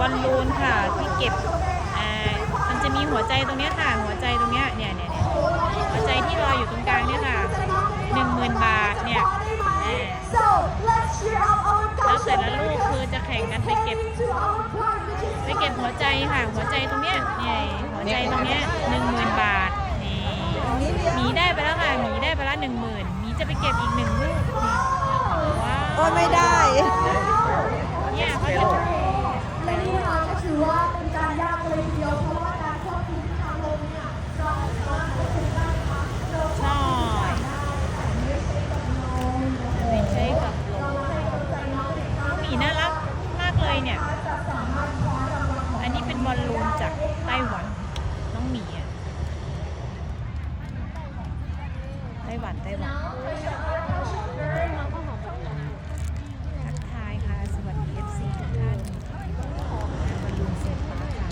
บอลลูนค่ะที่เก็บมันจะมีหัวใจตรงนี้ค่ะ หัวใจตรงนี้เนี่ยเนี่ยหัวใจที่ลอยอยู่ตรงกลางเนี่ยค่ะหนึ่งหมื่นบาทเนี่ยแล้วแต่ละลูกคือจะแข่งกันไปเก็บไปเก็บหัวใจค่ะ หัวใจตรงเนี้ยเนี่ยหัวใจตรงเนี้ยหนึ่งหมื่นบาทนี่หมีได้ไปแล้วค่ะหมีได้ไปแล้วหนึ่งหมื่นหมีจะไปเก็บอีกหนึ่งลูกนี่ว้าว โอ้ยไม่ได้ เนี่ยเขาจะ และนี่นะคะก็ถือว่าเป็นการยากเลยทีเดียวเพราะว่าการควบคุมทิศทางลมเนี่ยเราสามารถควบคุมได้นะคะเรา ใช่ไม่ใช่กับลมหมีน่ารักมาก เนี่ย อันนี้เป็นบอลลูนจากไต้หวัน น้องหมีอะไต้หวันไต้หวันทักทายค่ะ สวัสดี FC ทุกท่านบอลลูนเสร็จแล้วค่ะ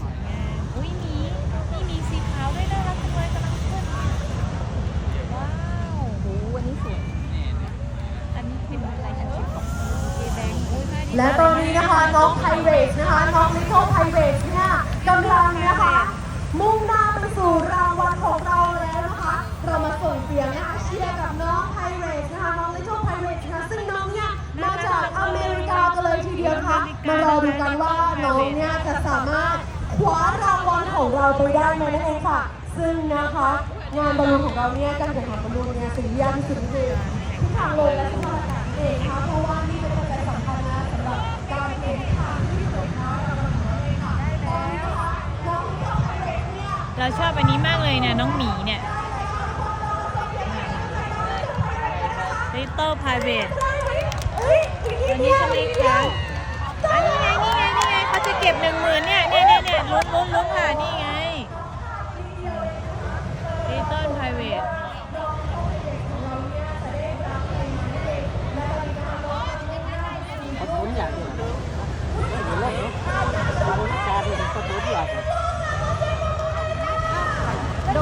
สวยงามอุ้ยหมีนี่มีสีขาวด้วยน่ารักจังเลยกำลังขึ้นว้าวโหอันนี้สวยอันนี้เป็นอะไรทันชิปของเอแบงค์อุ้ยมาดิ และตอนนี้นะคะน้องไพเรสนะคะน้องลิโก้ไพเรสเนี่ยกำลังนะคะ มุ่งหน้าไปสู่รางวัลของเราแล้วนะคะ เรามาส่งเสียงนะคะเชียร์กับน้องไพเรสนะคะน้องลิโก้ไพเรสนะคะซึ่งน้องเนี่ยมาจากอเมริกากันเลยทีเดียวนะคะมารอดูกันว่าน้องเนี่ยจะสามารถคว้ารางวัลของเราไปได้ไหมนั่นเองค่ะ ซึ่งนะคะงานบอลลูนของเราเนี่ยการแข่งขันบอลลูนเนี่ยสิ่งที่ยากที่สุดก็คือทิศทางลมและสภาพอากาศเองนะคะ เราชอบอันนี้มากเลยเนี่ยน้องหมีเนี่ย Little Private อันนี้ใช่ไหมคะอันนี้ไงนี่ไงนี่ไงเขาจะเก็บหนึ่งหมื่นเนี่ยเนี่ยเนี่ยเนี่ยลุ้นลุ้นลุ้นค่ะนี่ไง Little Private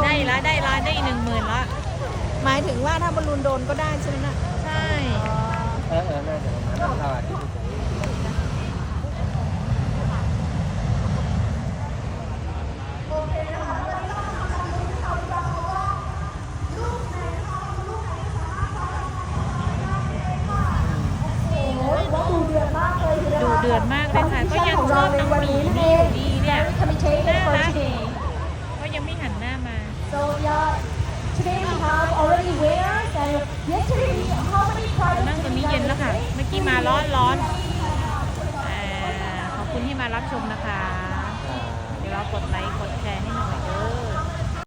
ได้ละได้ละได้หนึ่งหมื่นละหมายถึงว่าถ้าบอลลูนโดนก็ได้ใช่ไหมนะใช่เออเออน่าจะประมาณนั้นเราอาจจะไม่ใช่โอ้ยว่าดูเดือดมากเลยทีเดียวดูเดือดมากเลยค่ะ ก็ยังชอบน้องหมีนี่อยู่ดีเนี่ย ที่มาร้อนร้อนขอบคุณที่มารับชมนะคะ เดี๋ยวเรากดไลค์กดแชร์ให้หน่อยเด้อ